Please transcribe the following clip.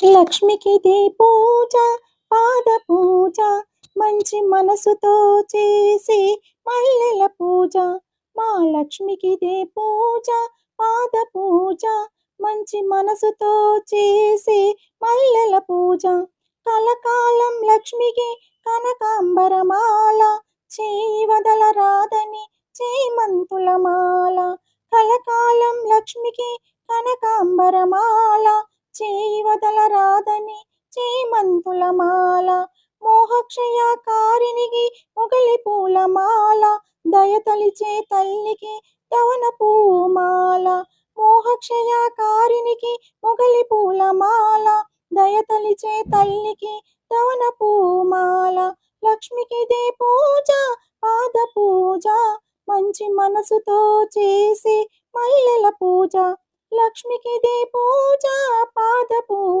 లక్ష్మికి పూజ పాద పూజ మంచి మనసుతో చేసే మల్లెల పూజ. మా లక్ష్మికి దే పూజ పాద పూజ మంచి మనసుతో చేసే మల్లెల పూజ. కలకాలం లక్ష్మికి కనకాంబరమాల చేయి వదల రాధని చేమంతుల మాల కలకాలం లక్ష్మికి కనకాంబరమాల చేయి వదల చేమంతుల మాల మోహక్షయకారినికి మొగలి పూలమాల దయతలిచే తల్లికి దవన పూమాల మోహక్షయకారినికి మొగలి పూలమాల దయతలిచే తల్లికి దవన పూమాల లక్ష్మికి దే పూజ పాద పూజ మంచి మనసుతో చేసే మల్లెల పూజ. లక్ష్మికి దే పూజ పాద పూజ